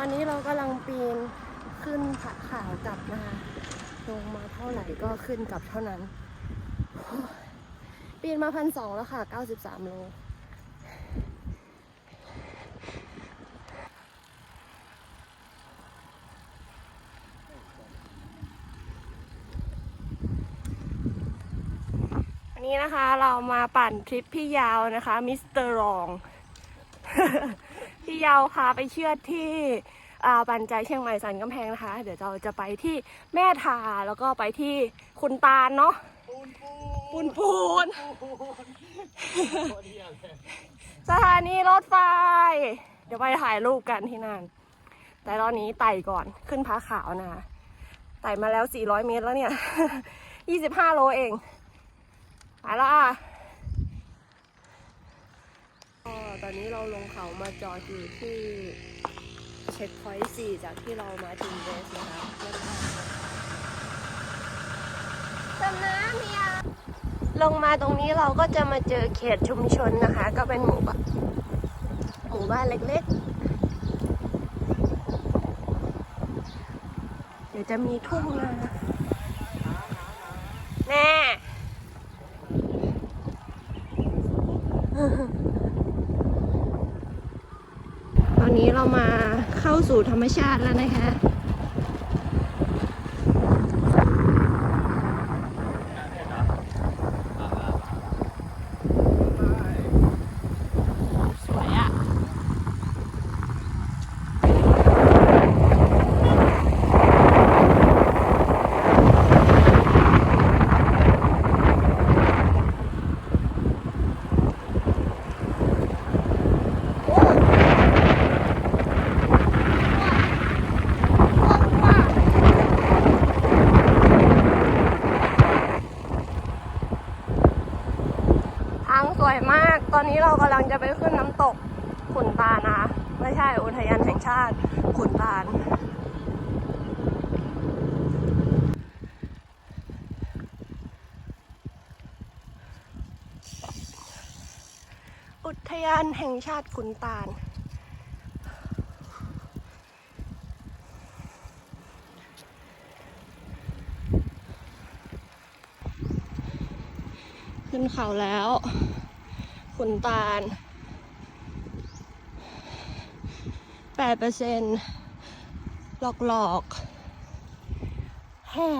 ตอนนี้เรากำลังปีนขึ้นผาขาวกลับนะคะลงมาเท่าไหร่ก็ขึ้นกลับเท่านั้น ปีนมาพันสองแล้วค่ะ 93 โลอันนี้นะคะเรามาปั่นทริปพี่ยาวนะคะ มิสเตอร์รอง พี่ยาวพาไปเชื่อดที่อ่าปันใจเชียงใหม่สันกำแพงนะคะ เดี๋ยวเราจะไปที่แม่ทาแล้วก็ไปที่คุณตาลเนาะปูนปูนสถานีรถไฟ เดี๋ยวไปถ่ายรูปกันที่นั่น แต่ตอนนี้ไต่ก่อนขึ้นผาขาวนะคะไต่มาแล้ว 400 เมตรแล้วเนี่ย 25 โลเองไปละก็ต อนนี้เราลงเขามาจอดอยู่ที่เช็คพอยต์สี่จากที่เรามาถึงเบสนะคะจำน้ำเมียลงมาตรงนี้เราก็จะมาเจอเขตชุมชนนะคะ ก็เป็นหมู่บ้านหมู่บ้านเล็กๆ เดี๋ยวจะมีทุ่งนาแน่ นี้เรามาเข้าสู่ธรรมชาติแล้วนะคะางสวยมาก ตอนนี้เรากำลังจะไปขึ้นน้ำตกขุนตาลนะคะ ไม่ใช่อุทยานแห่งชาติขุนตาลอุทยานแห่งชาติขุนตาล ขึ้นเขาแล้ว ขุนตาลแปดเปอร์เซ็นต์หลอกหลอกแฮ่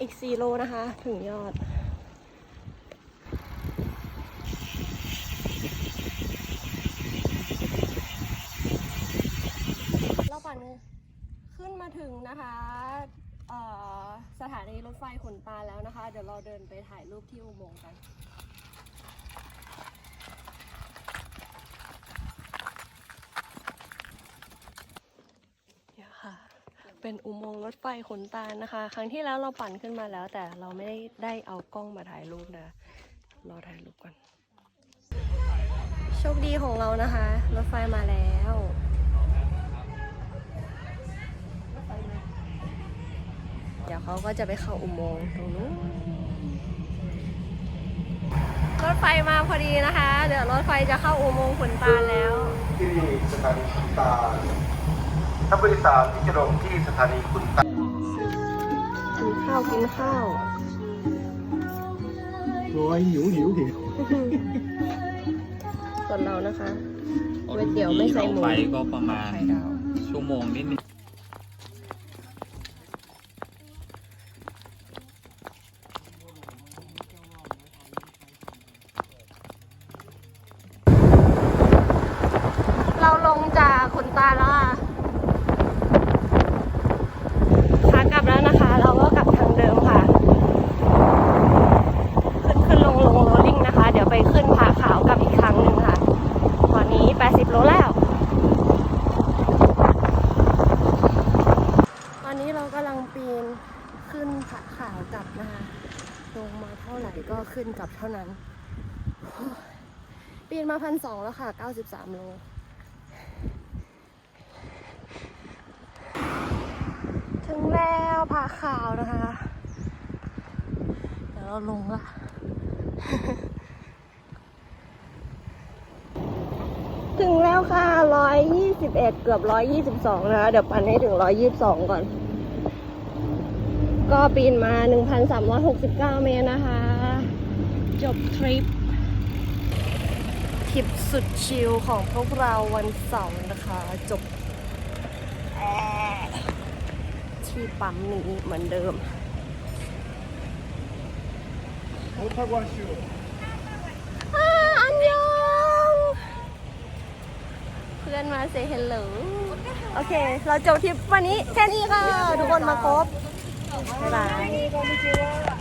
อีกสี่โลนะคะ ถึงยอด เราปั่นขึ้นมาถึงนะคะ สถานีรถไฟขนตาลแล้วนะคะ เดี๋ยวเราเดินไปถ่ายรูปที่อุโมงค์กันเดี๋ยวค่ะเป็นอุโมงค์รถไฟขนตาลนะคะ ครั้งที่แล้วเราปั่นขึ้นมาแล้ว แต่เราไม่ได้ได้เอากล้องมาถ่ายรูปนะรอถ่ายรูปก่อนโชคดีของเรานะคะ รถไฟมาแล้ว เดี๋ยวเขาก็จะไปเข้าอุโมงค์ตรงนู้นรถไฟมาพอดีนะคะ เดี๋ยวรถไฟจะเข้าอุโมงค์ขุนตาลแล้ว ที่สถานีขุนตาลถ้าผู้โดยสารที่จะลงที่สถานีขุนตาลกินข้าวกินข้าวโอ้ยหิวหิวหิวส่วนเรานะคะก๋วยเตี๋ยวไม่ใส่หมูไปก็ประมาณไข่ดาวชั่วโมงนิดนึง เราลงจากขุนตาลแล้วค่ะขากลับแล้วนะคะ เราก็กลับทางเดิมค่ะ ขึ้นขึ้นลงลงโรลลิ่งนะคะ เดี๋ยวไปขึ้นผาขาวกลับอีกครั้งหนึ่งค่ะ ตอนนี้ 80 โลแล้ว ตอนนี้ เรากำลังปีนขึ้นผาขาวกลับนะคะลงมาเท่าไหร่ก็ขึ้นกลับเท่านั้น ปีนมาพันสองแล้วค่ะ 93 โลถึงแล้วผาขาวนะคะ เดี๋ยวเราลงละถึงแล้วค่ะ 121 เกือบ 122 นะคะ เดี๋ยวปันให้ถึง 122 ก่อน ก็ปีนมา 1,369 เมตรนะคะ จบทริปทริปสุดชิลของพวกเราวันเสาร์นะคะ จบแอร์ที่ปั๊มนี้เหมือนเดิมอ่าอันยองเพื่อนมาเซฮ l ล o โอเค เราจบทริปวันนี้แค่นี้ค่ะ ทุกคนมาครบ บ๊ายบาย